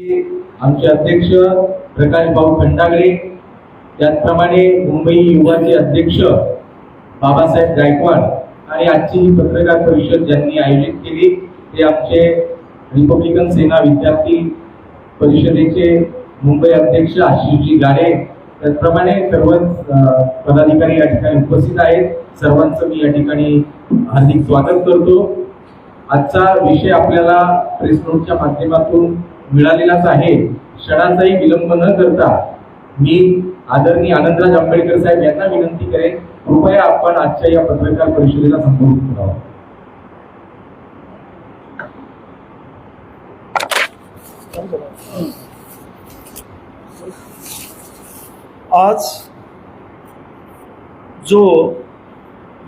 आमचे अध्यक्ष प्रकाश भाऊ खंडागळे त्याचप्रमाणे मुंबई युवाचे अध्यक्ष बाबासाहेब गायकवाड आणि आजची ही पत्रकार परिषद ज्यांनी आयोजित केली ते आमचे रिपब्लिकन सेना विद्यार्थी परिषदेचे मुंबई अध्यक्ष आशिषजी गाडे त्याचप्रमाणे सर्वच पदाधिकारी या ठिकाणी उपस्थित आहेत. सर्वांचं मी या ठिकाणी हार्दिक स्वागत करतो. आजचा विषय आपल्याला प्रेस नोटच्या माध्यमातून मिळालेलाच आहे. क्षणाचाही विलंब न करता मी आदरणीय आनंदराज आंबेडकर साहेब यांना विनंती करेन कृपया आपण आजच्या या पत्रकार परिषदेला संबोधित करावं. आज जो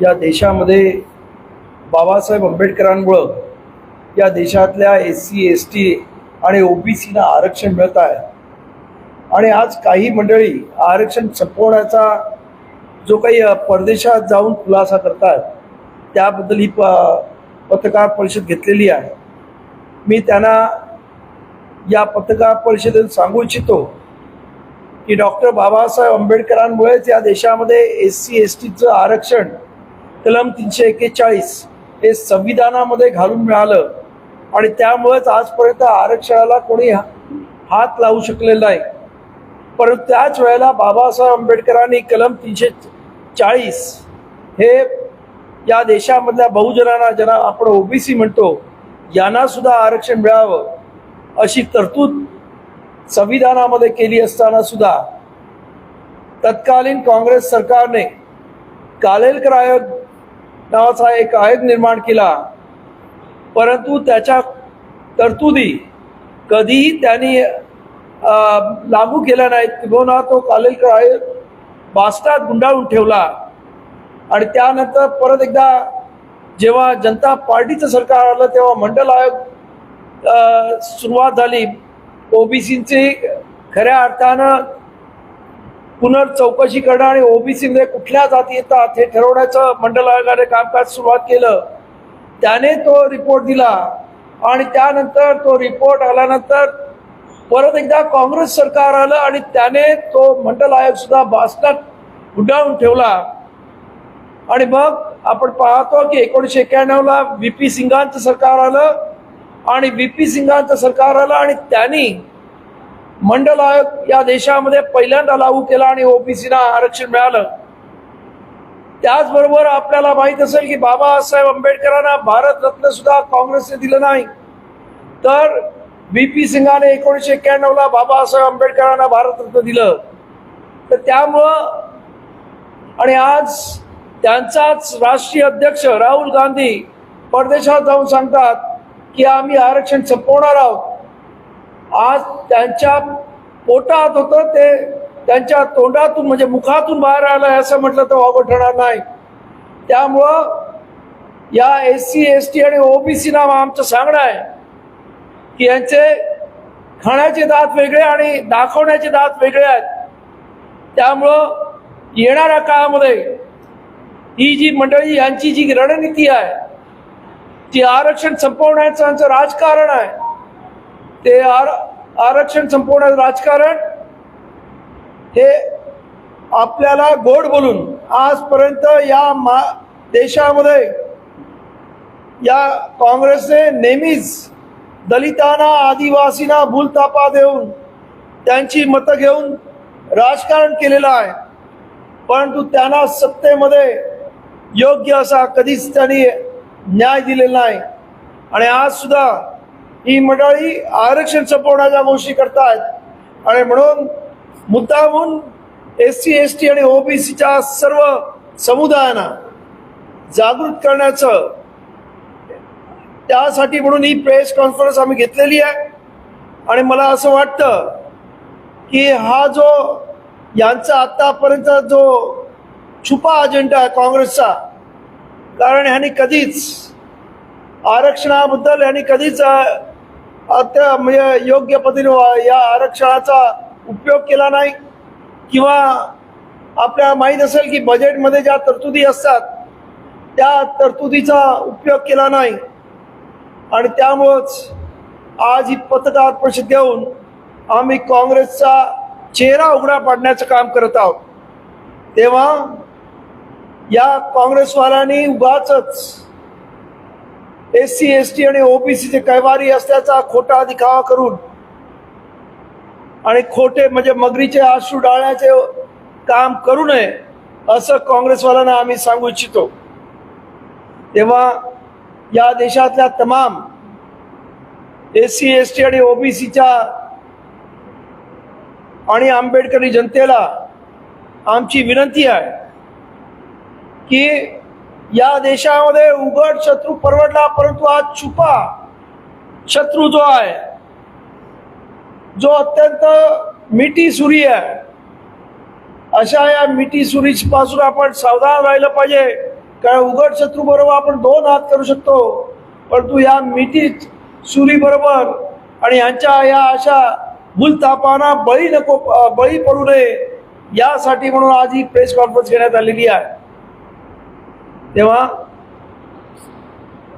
या देशामध्ये बाबासाहेब आंबेडकरांमुळं या देशातल्या एस सी एस टी आणि ओबीसीना आरक्षण मिळत आहे आणि आज काही मंडळी आरक्षण संपवण्याचा जो काही परदेशात जाऊन खुलासा करतात त्याबद्दल ही प पत्रकार परिषद घेतलेली आहे. मी त्यांना या पत्रकार परिषदेत सांगू इच्छितो की डॉक्टर बाबासाहेब आंबेडकरांमुळेच या देशामध्ये एस सी एस टीचं आरक्षण कलम तीनशे एक्केचाळीस हे संविधानामध्ये घालून मिळालं. आणि त्यामुळेच आजपर्यंत आरक्षणाला कोणी हा- हात लावू शकलेला नाही. परंतु त्याच वेळेला बाबासाहेब आंबेडकरांनी कलम तीनशे चाळीस हे या देशामधल्या बहुजनांना ज्यांना आपण ओबीसी म्हणतो यांना सुद्धा आरक्षण मिळावं अशी तरतूद संविधानामध्ये केली असताना सुद्धा तत्कालीन काँग्रेस सरकारने कालेलकर आयोग नावाचा एक आयोग निर्माण केला. परंतु त्याच्या तरतुदी कधीही त्यांनी लागू केल्या नाहीत. किंवा तो कालेलकर आयोग बास्टात गुंडाळून ठेवला. आणि त्यानंतर परत एकदा जेव्हा जनता पार्टीचं सरकार आलं तेव्हा मंडल आयोग सुरुवात झाली. ओबीसीची खऱ्या अर्थानं पुनर्चौकशी करणं आणि ओबीसीमध्ये कुठल्या जाती येतात हे ठरवण्याचं मंडल आयोगाने कामकाज सुरुवात केलं. त्याने तो रिपोर्ट दिला. आणि त्यानंतर तो रिपोर्ट आल्यानंतर परत एकदा काँग्रेस सरकार आलं आणि त्याने तो मंडल आयोग सुद्धा बास्टात गुंडाळून ठेवला. आणि मग आपण पाहतो की एकोणीसशे एक्क्याण्णवला व्ही पी सिंगांचं सरकार आलं आणि व्ही पी सिंगांचं सरकार आलं आणि त्यांनी मंडल आयोग या देशामध्ये पहिल्यांदा लागू केला आणि ओबीसीला आरक्षण मिळालं. त्याचबरोबर आपल्याला माहीत असेल की बाबासाहेब आंबेडकरांना भारतरत्न सुद्धा काँग्रेसने दिलं नाही. तर बी पी सिंगाने एकोणीसशे एक्क्याण्णवला बाबासाहेब आंबेडकरांना भारतरत्न दिलं. तर त्यामुळं आणि आज त्यांचाच राष्ट्रीय अध्यक्ष राहुल गांधी परदेशात जाऊन सांगतात की आम्ही आरक्षण संपवणार आहोत. आज त्यांच्या पोटात होतं ते त्यांच्या तोंडातून म्हणजे मुखातून बाहेर आलं असं म्हटलं तर वावं ठरणार नाही. त्यामुळं या एस सी एस टी आणि ओबीसीना आमचं सांगणं आहे की यांचे खाण्याचे दात वेगळे आणि दाखवण्याचे दात वेगळे आहेत. त्यामुळं येणाऱ्या काळामध्ये ही जी मंडळी यांची जी रणनीती आहे ती आरक्षण संपवण्याचं यांचं राजकारण आहे. ते आर आरक्षण संपवण्याचं राजकारण हे आपल्याला गोड बोलून आजपर्यंत या मा देशामध्ये या काँग्रेसने नेहमीच दलितांना आदिवासींना भूलतापा देऊन त्यांची मतं घेऊन राजकारण केलेलं आहे. परंतु त्यांना सत्तेमध्ये योग्य असा कधीच त्यांनी न्याय दिलेला नाही. आणि आज सुद्धा ही मंडळी आरक्षण संपवण्याच्या गोष्टी करतायत. आणि म्हणून मुद्दामून एस सी एस टी आणि ओबीसीच्या सर्व समुदायांना जागृत करण्याचं त्यासाठी म्हणून ही प्रेस कॉन्फरन्स आम्ही घेतलेली आहे. आणि मला असं वाटतं की हा जो यांचा आत्तापर्यंत जो छुपा अजेंडा आहे काँग्रेसचा कारण ह्यांनी कधीच आरक्षणाबद्दल ह्यांनी कधीच अ, अत्य म्हणजे योग्य पद्धतीने या आरक्षणाचा उपयोग केला नाही किंवा आपल्याला माहीत असेल की बजेटमध्ये ज्या तरतुदी असतात त्या तरतुदीचा उपयोग केला नाही. आणि त्यामुळंच आज ही पत्रकार परिषद घेऊन आम्ही काँग्रेसचा चेहरा उघडा पाडण्याचं काम करत आहोत. तेव्हा या काँग्रेसवाल्यांनी उगाच एस सी एस टी आणि ओबीसीचे कैवारी असल्याचा खोटा दिखावा करून आणि खोटे म्हणजे मगरीचे आशू डाळण्याचे काम करू नये असं काँग्रेसवाल्यांना आम्ही सांगू इच्छितो. तेव्हा या देशातल्या तमाम एस सी एस टी आणि ओबीसीच्या आणि आंबेडकरी जनतेला आमची विनंती आहे की या देशामध्ये उघड शत्रू परवडला परंतु आज छुपा शत्रू जो आहे जो अत्यंत मिठी सुरी आहे अशा या मिठी सुरी पासून आपण सावधान राहिलं पाहिजे. कारण उघड शत्रू बरोबर आपण दोन हात करू शकतो परंतु या मिठी सुरी बरोबर आणि यांच्या या अशा भूलतापांना बळी नको बळी पडू नये यासाठी म्हणून आज ही प्रेस कॉन्फरन्स घेण्यात आलेली आहे. तेव्हा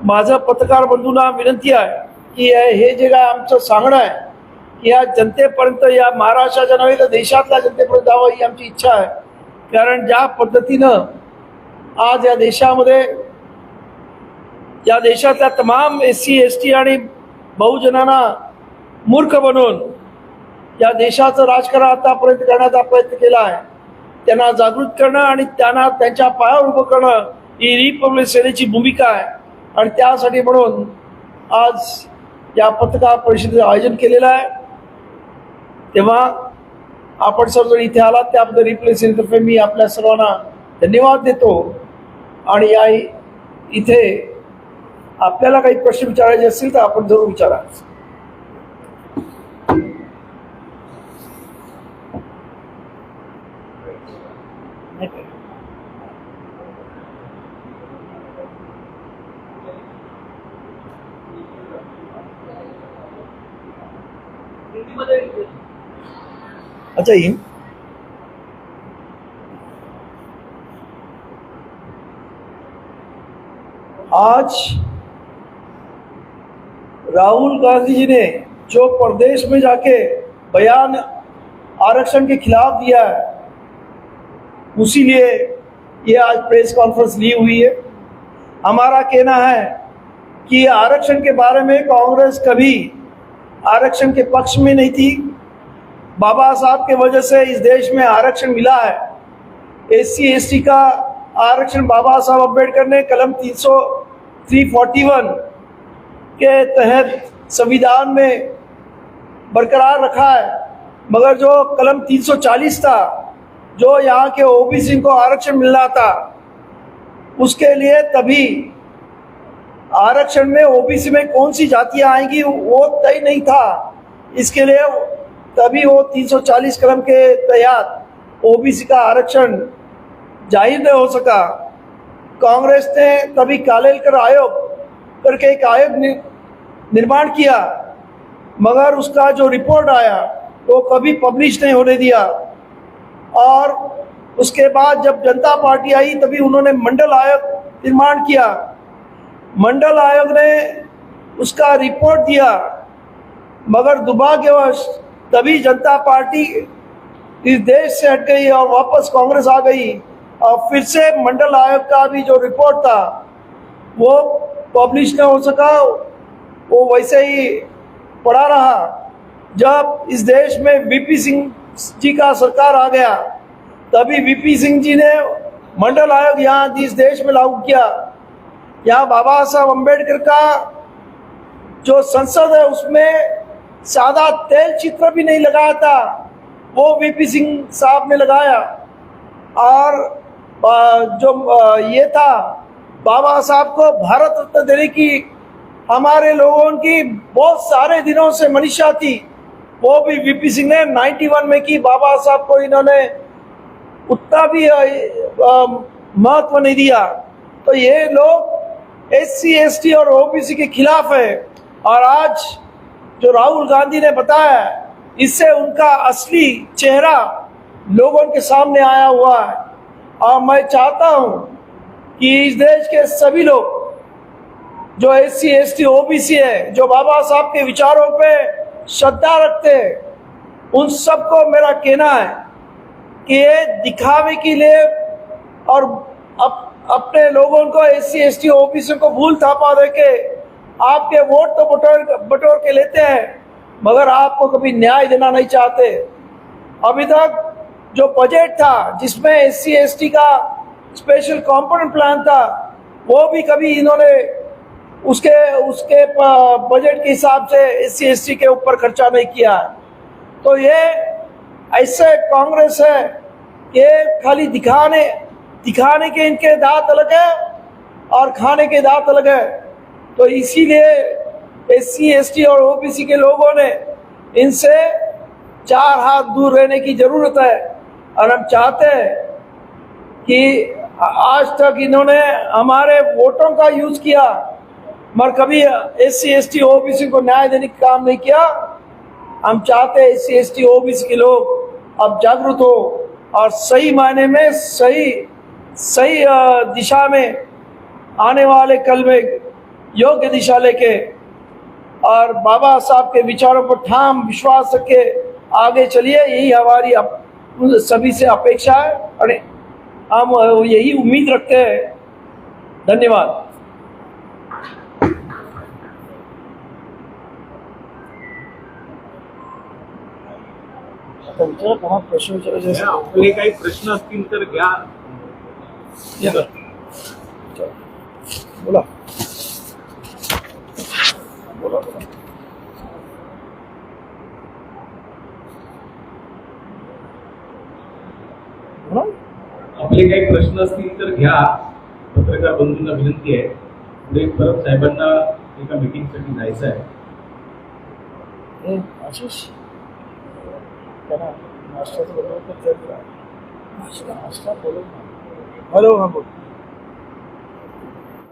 माझं पत्रकार बंधूंना विनंती आहे की हे जे काय आमचं सांगणं आहे या जनतेपर्यंत या महाराष्ट्राच्या नव्हे तर देशातल्या जनतेपर्यंत जावं ही आमची इच्छा आहे. कारण ज्या पद्धतीनं आज या देशामध्ये या देशातल्या तमाम एस सी एस टी आणि बहुजनांना मूर्ख बनवून या देशाचं राजकारण आतापर्यंत करण्याचा प्रयत्न केला आहे. त्यांना जागृत करणं आणि त्यांना त्यांच्या पायावर उभं करणं ही रिपब्लिक सेनेची भूमिका आहे. आणि त्यासाठी म्हणून आज या पत्रकार परिषदेचं आयोजन केलेलं आहे. तेव्हा आपण सर्वजण इथे आलात त्याबद्दल रिप्लेस सेनेतर्फे मी आपल्या सर्वांना धन्यवाद देतो. आणि या इथे आपल्याला काही प्रश्न विचारायचे असतील तर आपण जरूर विचारा. अच्छा येईन आज राहुल गांधी जी ने जो प्रदेश में जाके बयान आरक्षण के खिलाफ दिया है, उसी लिए ये आज प्रेस कॉन्फ्रेंस ली हुई है। हमारा कहना है कि आरक्षण के बारे में कांग्रेस कभी आरक्षण के पक्ष में नहीं थी। बाबा साहब के वजह से इस देश में आरक्षण मिला है। एस सी का आरक्षण बाबा साहब अंबेडकर ने कलम तीन सौ थ्री फोर्टी वन के तहत संविधान में बरकरार रखा है। मगर जो कलम 340 था, जो यहाँ के ओबीसी को आरक्षण मिलना था, उसके लिए तभी आरक्षण में ओबीसी में कौन सी जातियाँ आएँगी, वो तय नहीं था। इसके लिए तभी वो 340 कलम के तहत ओबीसी का आरक्षण ज़ाहिर नहीं हो सका। कांग्रेस ने तभी कालेलकर आयोग करके एक आयोग निर्माण किया, मगर उसका जो रिपोर्ट आया, वो कभी पब्लिश नहीं होने दिया। और उसके बाद जब जनता पार्टी आई, तभी उन्होंने मंडल आयोग निर्माण किया। मंडल आयोग ने उसका रिपोर्ट दिया, मगर दुर्भाग्यवश तभी जनता पार्टी इस देश से हट गई और वापस कांग्रेस आ गई। और फिर से मंडल आयोग का भी जो रिपोर्ट था, वो पब्लिश न हो सका, वो वैसे ही पड़ा रहा। जब इस देश में वीपी सिंह जी का सरकार आ गया, तभी वीपी सिंह जी ने मंडल आयोग यहाँ इस देश में लागू किया। यहाँ बाबा साहब अंबेडकर का जो संसद है, उसमें सादा तेल चित्र भी नहीं लगाया था, वो वीपी सिंह साहब ने लगाया। और जो ये था, बाबा साहब को भारत रत्न देने की, हमारे लोगों की बहुत सारे दिनों से मनीषा थी, वो भी वीपी सिंह ने 91 में की, बाबा साहब को इन्होंने उतना भी महत्व नहीं दिया। तो ये लोग एस सी एस टी और ओबीसी के खिलाफ है, और आज जो राहुल गांधी ने बताया इससे उनका असली चेहरा लोगों के सामने आया हुआ है। और मैं चाहता हूँ कि इस देश के सभी लोग जो एस सी एस टी है जो बाबा साहब के विचारों पे श्रद्धा रखते हैं उन सबको मेरा कहना है कि ये दिखावे के लिए और अप, अपने लोगों को एस सी एस टी को भूल थापा दे के आपके वोट तो बटोर बटोर के लेते हैं, मगर आपको कभी न्याय देना नहीं चाहते। अभी तक जो बजट था, जिसमें एस सी एस टी का स्पेशल कॉम्पोनेंट प्लान था, वो भी कभी इन्होंने उसके उसके बजट के हिसाब से एस सी एस टी के ऊपर खर्चा नहीं किया। तो ये ऐसे कांग्रेस है ये खाली दिखाने दिखाने के इनके दांत अलग है और खाने के दांत अलग है। तो इसीलिए एस सी एस टी और ओबीसी के लोगों ने इनसे चार हाथ दूर रहने की ज़रूरत है। और हम चाहते हैं कि आज तक इन्होंने हमारे वोटों का यूज़ किया, मगर कभी S C S T OBC को न्याय देने का काम नहीं किया। हम चाहते हैं S C S T OBC के लोग अब जागरूक हो और सही मायने में सही सही दिशा में आने वाले कल में योग्य दिशा लेके और बाबा साहब के विचारों पर ठाम विश्वास रखे आगे चलिए। यही हमारी अप, सभी से अपेक्षा है। और हम यही उम्मीद रखते हैं। धन्यवाद। आता प्रश्न आपले काही प्रश्न असतील तर घ्या बोला। बोला बोला आपले काही प्रश्न असतील तर घ्या पत्रकार बंधूंना विनंती आहे पुढे परत साहेबांना एका मीटिंगसाठी जायचं आहे आशिष त्यांना नाश्त्याचं बोलवलं तर जर नाश्ता नाश्ता हॅलो हा बोल